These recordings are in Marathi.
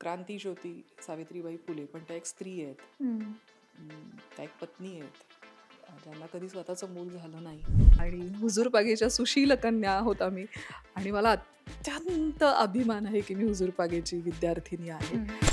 क्रांती ज्योती सावित्रीबाई फुले पण त्या एक स्त्री आहेत. त्या एक पत्नी आहेत. अं, ज्यांना कधी स्वतःचं मूल झालं नाही. आणि हुजूर बागेच्या सुशील कन्या होता मी. आणि मला अत्यंत अभिमान आहे की मी हुजूर बागेची विद्यार्थिनी आहे.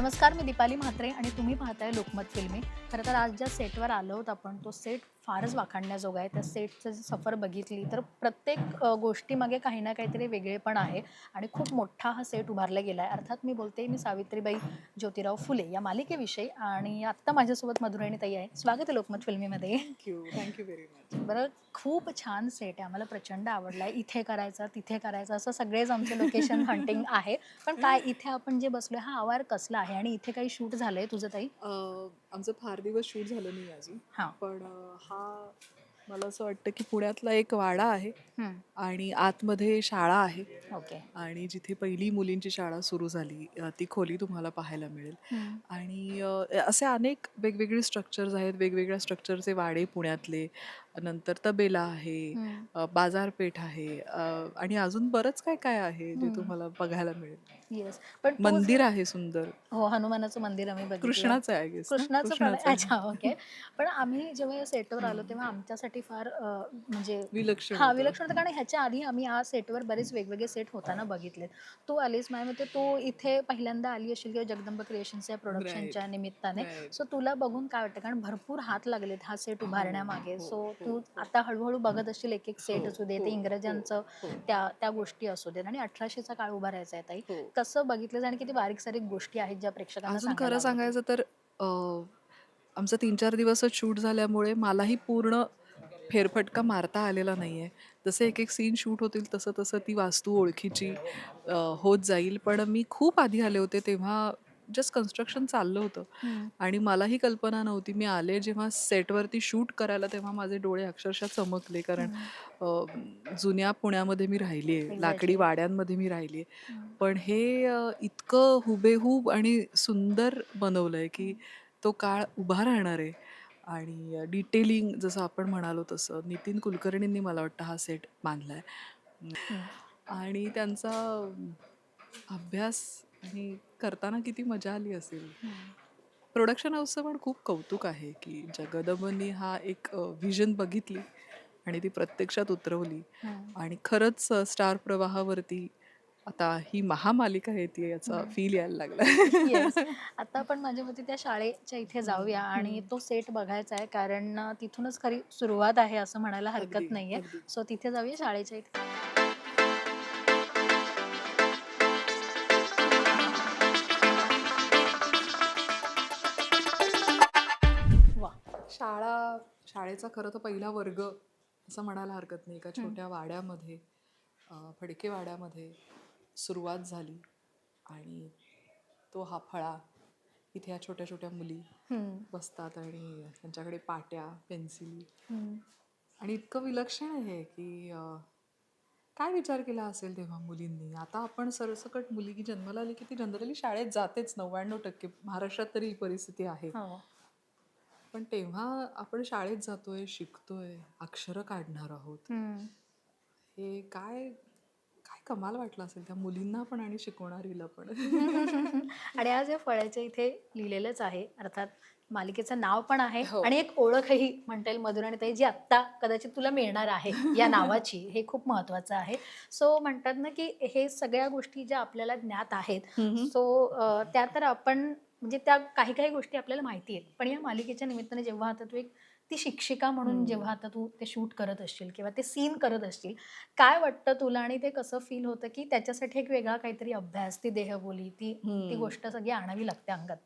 नमस्कार मी दीपाली म्हात्रे आणि तुम्ही पाहताय लोकमत फिल्मी. खरं तर आज ज्या सेटवर आलो आहोत आपण तो सेट फारच वाखाणण्याजोगा आहे. त्या सेटचं सफर बघितली तर प्रत्येक गोष्टीमागे काही ना काहीतरी वेगळेपण आहे आणि खूप मोठा हा सेट उभारला गेला आहे अर्थात मी बोलते मी सावित्रीबाई ज्योतिराव फुले या मालिकेविषयी आणि आत्ता माझ्यासोबत मधुराणी ताई आहे. स्वागत आहे Lokmat फिल्मीमध्ये. Thank you thank you very much बरं खूप छान सेट आहे. आम्हाला प्रचंड आवडला आहे इथे करायचं तिथे करायचं असं सगळेच आमचे लोकेशन हंटिंग आहे. पण काय इथे आपण जे बसलोय हा आवार कसला आहे आणि इथे काही शूट झालंय तुझं ताई? आमचं फार दिवस शूट झालं नाही अजून. पण हा मला असं वाटतं की पुण्यातला एक वाडा आहे आणि आतमध्ये शाळा आहे. ओके. आणि जिथे पहिली मुलींची शाळा सुरू झाली अ, ती खोली तुम्हाला पाहायला मिळेल. आणि अ, असे अनेक वेगवेगळे स्ट्रक्चर्स आहेत वेगवेगळ्या स्ट्रक्चरचे वाडे पुण्यातले नंतर तबेला आहे. अ, बाजारपेठ आहे अ, आणि अजून बरंच काय काय आहे जे. तुम्हाला बघायला मिळेल येस पण तू मंदिर आहे सुंदर हो हनुमानाचं मंदिर आम्ही बघितलं कृष्णाचं आहे ना? कृष्णाचं पण आहे. कृष्णाचं आहे. अच्छा ओके पण आम्ही जेव्हा या सेटवर आलो तेव्हा आमच्यासाठी फार अ, म्हणजे विलक्षण हा होतं. विलक्षण होतं कारण ह्याच्या आधी आम्ही या सेटवर बरेच वेगवेगळे सेट होताना बघितलेत तू आलीस माझ्या मते तू इथे पहिल्यांदा आली असेल किंवा जगदंब क्रिएशन्सच्या प्रोडक्शनच्या निमित्ताने Right. सो तुला बघून काय वाटतं कारण भरपूर हात लागलेत हा सेट उभारण्यामागे हो, सो हो, तू हो. आता हळूहळू बघत असशील एक एक सेट हो, असू दे हो, ते इंग्रजांचं हो, त्या त्या गोष्टी असू देत आणि अठराशेचा काळ उभारायचा आहे ताई हो. कसं बघितलं आणि किती बारीक सारीक गोष्टी आहेत ज्या प्रेक्षकांना खरं? सांगायचं तर अ, आमचं तीन चार दिवसच शूट झाल्यामुळे मलाही पूर्ण फेरफटका मारता आलेला नाहीये जसे एक एक सीन शूट होतील तसं तसं ती वास्तू ओळखीची होत जाईल पण मी खूप आधी आले होते तेव्हा जस्ट कन्स्ट्रक्शन चाललं होतं. आणि मलाही कल्पना नव्हती. मी आले जेव्हा सेटवरती शूट करायला तेव्हा माझे डोळे अक्षरशः चमकले. कारण जुन्या पुण्यामध्ये मी राहिली आहे लाकडी. वाड्यांमध्ये मी राहिली आहे. पण हे इतकं हुबेहूब आणि सुंदर बनवलंय की तो काळ उभा राहणार आहे. आणि डिटेलिंग जसं आपण म्हणालो तसं नितीन कुलकर्णींनी मला वाटतं हा सेट बांधलाय. हम्म. आणि त्यांचा अभ्यास आणि करताना किती मजा आली असेल. प्रोडक्शन हाऊसचं पण खूप कौतुक आहे की जगदंबनी हा एक व्हिजन बघितली आणि ती प्रत्यक्षात उतरवली. आणि खरंच स्टार प्रवाहावरती आता ही महामालिका येते याचा. फील यायला लागला. आता आपण माझ्या मते त्या शाळेच्या इथे जाऊया आणि. तो सेट बघायचा आहे कारण तिथूनच खरी सुरुवात आहे असं म्हणायला हरकत नाहीये. सो तिथे जाऊया शाळेच्या इथे शाळा शाळेचा खरं तर पहिला वर्ग असं म्हणायला हरकत नाही एका छोट्या वाड्यामध्ये फडके वाड्यामध्ये सुरुवात झाली आणि तो हा फळा इथे ह्या छोट्या छोट्या मुली. बसतात आणि त्यांच्याकडे पाट्या पेन्सिल. आणि इतकं विलक्षण आहे की काय विचार केला असेल तेव्हा मुलींनी आता आपण सरसकट मुलगी जन्माला आली की ती जनरली शाळेत जातेच नव्याण्णव टक्के महाराष्ट्रात तरी ही परिस्थिती आहे हो. पण तेव्हा आपण शाळेत जातोय शिकतोय अक्षरं काढणार आहोत हम्म. हे काय काय कमाल वाटलं असेल त्या मुलींना पण आणि शिकवणारीला पण आणि आज या फळाच्या इथे लिहिलेलंच आहे अर्थात मालिकेचं नाव पण आहे हो. आणि एक ओळखही म्हणता येईल मधुराणी ताई जी आत्ता कदाचित तुला मिळणार आहे या नावाची हे खूप महत्वाचं आहे सो म्हणतात ना की हे सगळ्या गोष्टी ज्या आपल्याला ज्ञात आहेत सो त्या तर आपण म्हणजे त्या काही काही गोष्टी आपल्याला माहिती आहेत पण या मालिकेच्या निमित्ताने जेव्हा आता तू एक ती शिक्षिका म्हणून. जेव्हा आता तू ते शूट करत असशील किंवा ते सीन करत असशील काय वाटतं तुला आणि ते कसं फील होतं की त्याच्यासाठी एक वेगळा काहीतरी अभ्यास ती देहबोली ती ती. गोष्ट सगळी आणावी लागते अंगात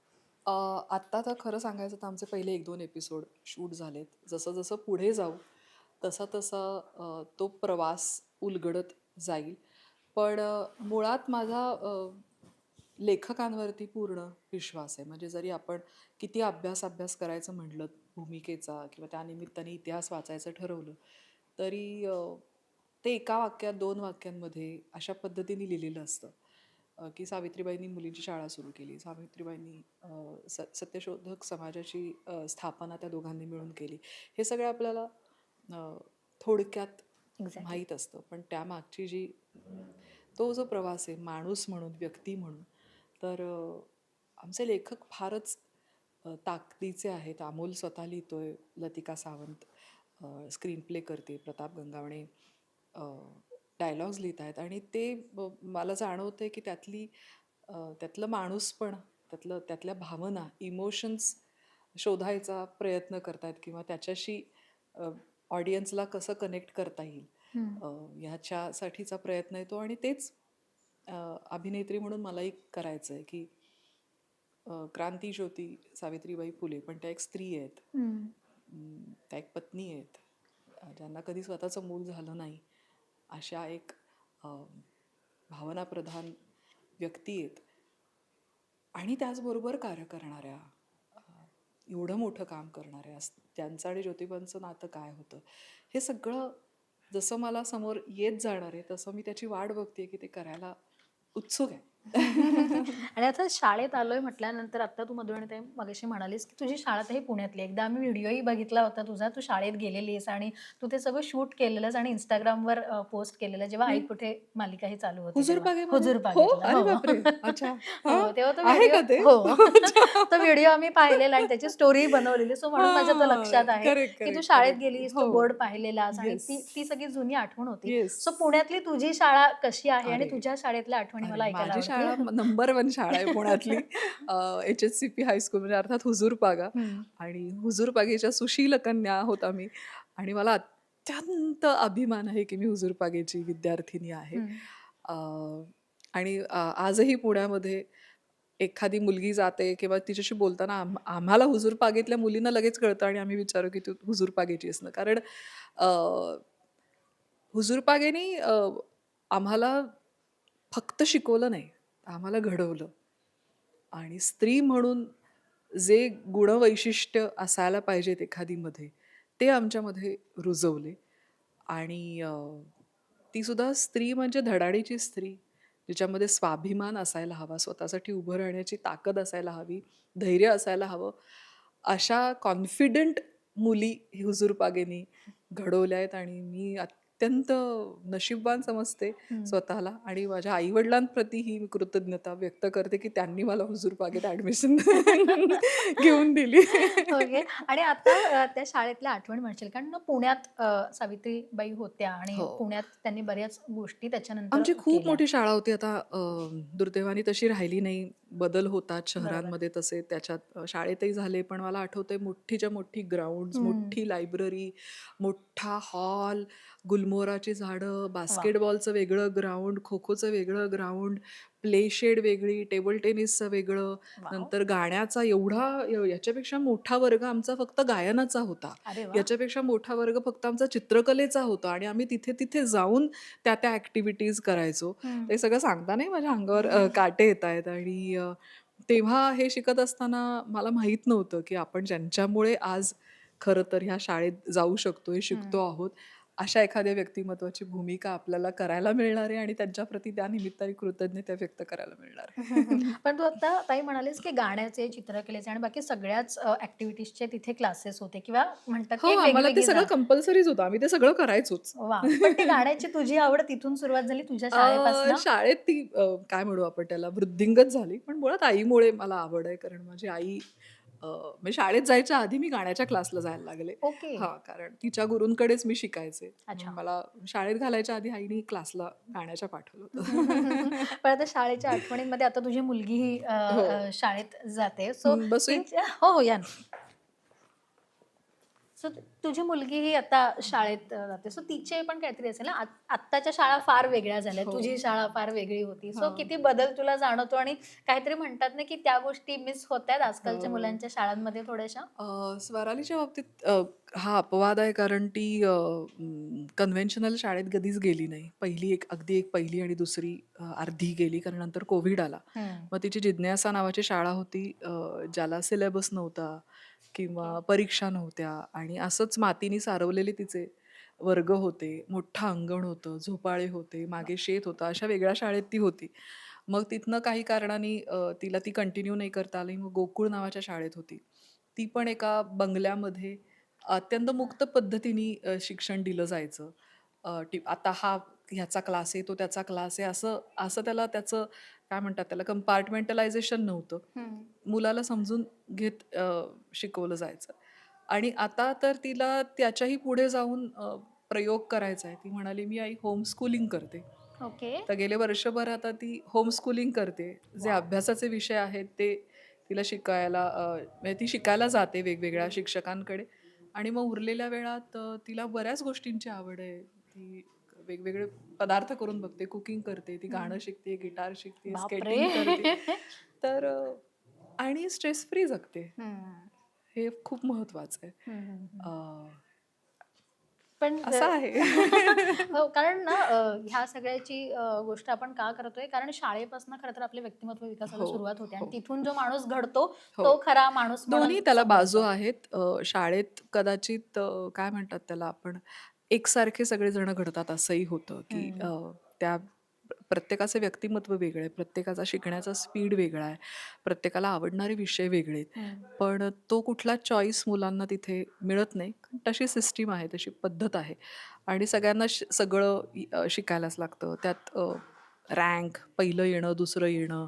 आत्ता तर खरं सांगायचं तर आमचे पहिले एक दोन एपिसोड शूट झालेत जसं जसं पुढे जाऊ तसा तसा तो प्रवास उलगडत जाईल पण मुळात माझा लेखकांवरती पूर्ण विश्वास आहे. म्हणजे जरी आपण किती अभ्यास अभ्यास करायचं म्हटलं भूमिकेचा किंवा त्यानिमित्ताने इतिहास वाचायचं ठरवलं तरी ते एका वाक्यात दोन वाक्यांमध्ये अशा पद्धतीने लिहिलेलं असतं की सावित्रीबाईंनी मुलींची शाळा सुरू केली. सावित्रीबाईंनी स सत्यशोधक समाजाची स्थापना त्या दोघांनी मिळून केली. हे सगळं आपल्याला थोडक्यात एक्झॅक्टली माहीत असतं. पण त्यामागची जी तो जो प्रवास आहे माणूस म्हणून व्यक्ती म्हणून तर आमचे लेखक फारच ताकदीचे आहेत. अमोल स्वतः लिहितोय लतिका सावंत स्क्रीन प्ले करते प्रताप गंगावणे डायलॉग्स लिहित आहेत. आणि ते मला जाणवतं आहे की त्यातली त्यातलं माणूस पण त्यातलं त्यातल्या भावना इमोशन्स शोधायचा प्रयत्न करतायत किंवा त्याच्याशी ऑडियन्सला कसं कनेक्ट करता येईल. ह्याच्यासाठीचा प्रयत्न येतो आणि तेच अभिनेत्री म्हणून मलाही करायचं आहे की क्रांती ज्योती सावित्रीबाई फुले पण त्या एक स्त्री आहेत. त्या एक पत्नी आहेत. ज्यांना कधी स्वतःचं मूल झालं नाही अशा एक भावनाप्रधान व्यक्ती आहेत. आणि त्याचबरोबर कार्य करणाऱ्या एवढं मोठं काम करणाऱ्या त्यांचं आणि ज्योतिबांचं नातं काय होतं हे सगळं जसं मला समोर येत जाणार आहे तसं मी त्याची वाट बघते की ते करायला उत्सुक आहे. आणि आता शाळेत आलोय म्हटल्यानंतर आता तू मधुराणी मगाशी म्हणालीस की तुझी शाळा तर ही पुण्यातली. एकदा आम्ही व्हिडिओही बघितला होता तुझा तू शाळेत गेलेलीस आणि तू ते सगळं शूट केलेलंस आणि इंस्टाग्रामवर पोस्ट केलेलं जेव्हा आई कुठे मालिका ही चालू होती तेव्हा. हो हो. हो? तेव्हा तो व्हिडिओ आम्ही पाहिलेला आणि त्याची स्टोरी बनवलेली सो म्हणून माझ्या लक्षात आहे की तू शाळेत. गेलीस तो. बोर्ड पाहिलेलास आणि Yes. ती ती सगळी जुनी आठवण होती. सो पुण्यातली तुझी शाळा कशी आहे आणि. तुझ्या शाळेतल्या आठवणी मला ऐकायला शाळा. नंबर वन शाळा आहे पुण्यातली. H S C P high school म्हणजे अर्थात हुजूर पागा. हम्म. आणि हुजूर पागेच्या सुशील कन्या आहोत आम्ही. आणि मला अत्यंत अभिमान आहे की मी हुजूर पागेची विद्यार्थिनी आहे. आणि आजही पुण्यामध्ये एखादी मुलगी जाते किंवा तिच्याशी बोलताना आम आम्हाला हुजूर पागेतल्या मुलींना लगेच कळतं आणि आम्ही विचारू की तू हुजूर पागेची आहेस ना. कारण अ, हुजूर पागेनी अ, आम्हाला फक्त शिकवलं नाही. आम्हाला घडवलं. आणि स्त्री म्हणून जे गुणवैशिष्ट्य असायला पाहिजेत एखादीमध्ये ते आमच्यामध्ये रुजवले. आणि तीसुद्धा स्त्री म्हणजे धडाडीची स्त्री ज्याच्यामध्ये स्वाभिमान असायला हवा स्वतःसाठी उभं राहण्याची ताकद असायला हवी धैर्य असायला हवं. अशा कॉन्फिडंट मुली हुजूरपागेनी घडवल्या आहेत आणि मी अत्यंत नशीबवान समजते. स्वतःला आणि माझ्या आईवडिलांप्रती ही मी कृतज्ञता व्यक्त करते की त्यांनी मला हुजूर पागेत ऍडमिशन घेऊन दिली ओके आणि आता त्या शाळेतल्या आठवण म्हणशील कारण ना पुण्यात सावित्रीबाई होत्या आणि हो. पुण्यात त्यांनी बऱ्याच गोष्टी त्याच्यानंतर आमची खूप. मोठी शाळा होती आता दुर्दैवाने तशी राहिली नाही बदल होतात शहरांमध्ये तसे त्याच्यात शाळेतही झाले पण मला आठवतंय मोठीच्या मोठी ग्राउंड. मोठी लायब्ररी मोठा हॉल गुलमोहराची झाडं बास्केटबॉलचं वेगळं ग्राउंड खो खोचं वेगळं ग्राउंड प्ले शेड वेगळी टेबल टेनिसचं वेगळं वाव. नंतर गाण्याचा एवढा य- याच्यापेक्षा मोठा वर्ग आमचा फक्त गायनाचा होता. अरे याच्यापेक्षा मोठा वर्ग फक्त आमचा चित्रकलेचा होता आणि आम्ही तिथे तिथे जाऊन त्या त्या ॲक्टिव्हिटीज करायचो. ते सगळं सांगता नाही माझ्या अंगावर अ, काटे येत आहेत आणि अ, तेव्हा हे शिकत असताना मला माहीत नव्हतं की आपण ज्यांच्यामुळे आज खरं तर ह्या शाळेत जाऊ शकतोय शिकतो आहोत. अशा एखाद्या व्यक्तिमत्वाची भूमिका आपल्याला करायला मिळणार आहे आणि त्यांच्याप्रती त्या निमित्ताने कृतज्ञता व्यक्त करायला मिळणार. पण तू आता ताई म्हणालीस की गाण्याचे चित्रकलेचे आणि बाकी सगळ्याच ऍक्टिव्हिटीजचे तिथे क्लासेस होते किंवा म्हणतात की हो आम्हाला ते सगळं कंपल्सरीच होतं. आम्ही ते सगळं करायचोच. वा गाण्याची तुझी आवड तिथून सुरुवात झाली तुझ्या शाळेपासून? शाळेत ती काय म्हणू आपण त्याला वृद्धिंगत झाली. पण मुळात आईमुळे मला आवड आहे कारण माझी आई म्हणजे शाळेत जायच्या आधी मी गाण्याच्या क्लासला जायला लागले. ओके. हा कारण तिच्या गुरूंकडेच मी शिकायचे. मला शाळेत घालायच्या आधी आईने क्लासला गाण्याच्या पाठवलं होतं. पण आता शाळेच्या आठवणींमध्ये आता तुझी मुलगी ही शाळेत जाते. सो बसूया? हो हो या सो तुझी मुलगी ही आता शाळेत जाते. सो तिचे पण काहीतरी असेल ना? आत- आत्ताच्या शाळा फार वेगळ्या झाल्या. हो. तुझी शाळा फार वेगळी होती. सो. किती बदल तुला जाणवतो आणि काहीतरी म्हणतात ना की त्या गोष्टी मिस होत आहेत आजकालच्या हो. मुलांच्या शाळांमध्ये थोड्याशा? स्वरालीच्या बाबतीत हा अपवाद आहे कारण ती कन्व्हेन्शनल शाळेत कधीच गेली नाही. पहिली एक अगदी एक पहिली आणि दुसरी अर्धी गेली कारण नंतर कोविड आला. मग तिची जिज्ञासा नावाची शाळा होती ज्याला सिलेबस नव्हता. किंवा परीक्षा नव्हत्या आणि असंच मातीने सारवलेले तिचे वर्ग होते मोठं अंगण होतं झोपाळे होते मागे शेत होतं अशा वेगळ्या शाळेत ती होती. मग तिथनं काही कारणाने अ, तिला ती कंटिन्यू नाही करता आली. मग गोकुळ नावाच्या शाळेत होती. ती पण एका बंगल्यामध्ये अत्यंत मुक्त पद्धतीने अ, शिक्षण दिलं जायचं. अ, टी आता हा ह्याचा क्लास आहे तो त्याचा क्लास आहे असं असं त्याला त्याचं काय म्हणतात त्याला कंपार्टमेंटलायझेशन नव्हतं. मुलाला समजून घेत शिकवलं जायचं. आणि आता तर तिला त्याच्याही पुढे जाऊन प्रयोग करायचा आहे. ती म्हणाली मी आई होम स्कूलिंग करते. ओके. तर गेले वर्षभर आता ती होम स्कूलिंग करते. जे. अभ्यासाचे विषय आहेत ते तिला शिकायला म्हणजे ती शिकायला जाते वेगवेगळ्या शिक्षकांकडे. आणि मग उरलेल्या वेळात तिला बऱ्याच गोष्टींची आवड आहे. ती वेगवेगळे पदार्थ करून बघते. कुकिंग करते ती गाणं शिकते गिटार शिकते स्केटिंग करते. तर आणि स्ट्रेस फ्री जगते. हे खूप महत्वाचं आहे. पण असं आहे. हो कारण ना ह्या सगळ्याची गोष्ट आपण का करतोय? कारण शाळेपासून खरं तर आपले व्यक्तिमत्व विकासाला हो, सुरुवात होते आणि हो. तिथून जो माणूस घडतो हो. तो खरा माणूस दोन्ही त्याला बाजू. आहेत. शाळेत कदाचित काय म्हणतात त्याला आपण? एकसारखे सगळे जण घडतात असंही होतं की त्या प्रत्येकाचे व्यक्तिमत्व वेगळं आहे प्रत्येकाचा शिकण्याचा स्पीड वेगळा आहे प्रत्येकाला आवडणारे विषय वेगळे आहेत. पण तो कुठला चॉईस मुलांना तिथे मिळत नाही. कारण तशी सिस्टीम आहे तशी पद्धत आहे. आणि सगळ्यांना श सगळं इ- अ, शिकायलाच लागतं. त्यात रँक पहिलं येणं दुसरं येणं.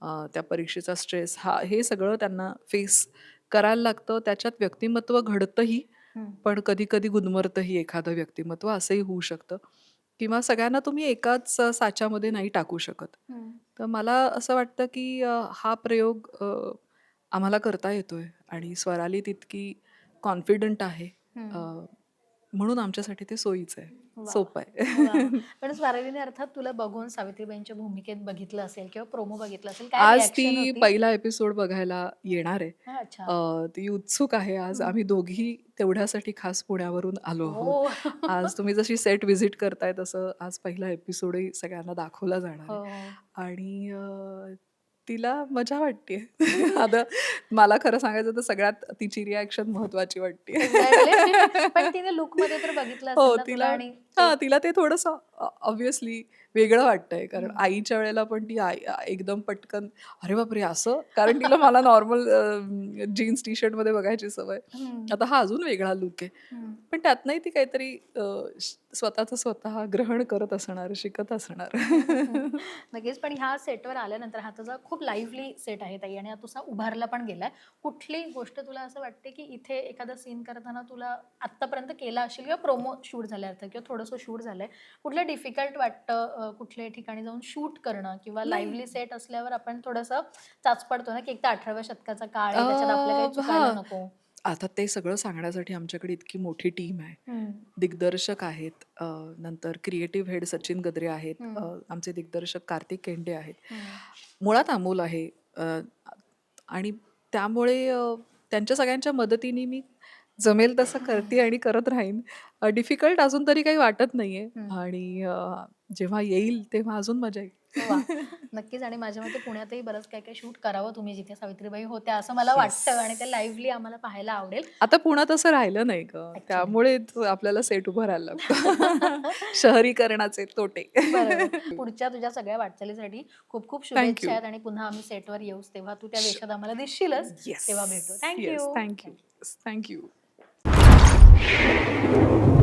अ, त्या परीक्षेचा स्ट्रेस हा हे सगळं त्यांना फेस करायला लागतं. त्याच्यात व्यक्तिमत्व घडतंही पण कधी कधी गुदमरतंही एखादं व्यक्तिमत्व असंही होऊ शकतं. किंवा सगळ्यांना तुम्ही एकाच अ, साच्यामध्ये नाही टाकू शकत. तर मला असं वाटतं की अ, हा प्रयोग अ, आम्हाला करता येतोय. आणि स्वराली तितकी कॉन्फिडंट आहे. म्हणून आमच्यासाठी ते सोयीचं आहे वा. सोपं आहे वा. पण स्वारलीने अर्थात तुला बघून सावित्रीबाईंच्या भूमिकेत बघितलं असेल किंवा प्रोमो बघितलं असेल काय आज reaction ती होती? पहिला एपिसोड बघायला येणार आहे हा, अच्छा अ, ती उत्सुक आहे आज. आम्ही दोघी तेवढ्यासाठी खास पुण्यावरून आलो आहोत हो आज तुम्ही जशी सेट व्हिजिट करताय तसं आज पहिला एपिसोडही सगळ्यांना दाखवला जाणार हो आहे हो. आणि अ, तिला मजा वाटते आता मला खरं सांगायचं तर सगळ्यात तिची रिॲक्शन महत्वाची वाटते Exactly. पण तिने लुकमध्ये तर बघितलं हो तिला आणि हा तिला ते थोडंसं ऑब्विसली वेगळं वाटतंय. कारण. आईच्या वेळेला पण ती आई आ- एकदम पटकन अरे बापरे असं? कारण तिला मला नॉर्मल जीन्स टी शर्टमध्ये बघायची सवय. हम्म. आता हा अजून वेगळा लुक आहे. हम्म. पण त्यातनंही ती काहीतरी स्वतःचं स्वतः ग्रहण करत असणार शिकत असणार. नक्कीच पण ह्या सेटवर आल्यानंतर हा तुझा खूप लाईव्हली सेट आहे ताई आणि हा तुझा उभारला पण गेलाय. कुठली गोष्ट तुला असं वाटते की इथे एखादा सीन करताना तुला आत्तापर्यंत केला असेल किंवा प्रोमो शूट झाल्या अर्थ किंवा थोडंसं शूट झालंय कुठलं डिफिकल्ट वाटतं कुठल्या ठिकाणी जाऊन शूट करणं किंवा. लाईव्हली सेट असल्यावर आपण थोडंसं चाच पडतो ना की एक तर अठराव्या शतकाचा काळ आहे त्याच्यात आपल्या काही अं, चुकायला. नको आता ते सगळं सांगण्यासाठी आमच्याकडे इतकी मोठी टीम आहे. दिग्दर्शक आहेत नंतर क्रिएटिव्ह हेड सचिन गद्रे आहेत आमचे दिग्दर्शक कार्तिक केंडे आहेत. मुळात अमोल आहे आणि त्यामुळे त्यांच्या सगळ्यांच्या मदतीने मी जमेल तसं करते आणि करत राहीन. डिफिकल्ट अजून तरी काही वाटत नाहीये. आणि अ, जेव्हा येईल तेव्हा अजून मजा येईल. नक्कीच. आणि माझ्या मते पुण्यातही बरंच काय काय शूट करावं तुम्ही जिथे सावित्रीबाई होत्या असं मला. वाटतं आणि ते लाईव्हली आम्हाला पाहायला आवडेल. आता पुण्यात असं राहिलं नाही ग. त्यामुळे आपल्याला सेट उभं राहायला लागतं. शहरीकरणाचे तोटे. बरोबर. पुढच्या तुझ्या सगळ्या वाटचालीसाठी खूप खूप शुभेच्छा. आहेत आणि पुन्हा आम्ही सेटवर येऊच तेव्हा तू त्या वेशात आम्हाला दिसशीलच. येस तेव्हा भेटू. Thank you thank you thank you Thank you.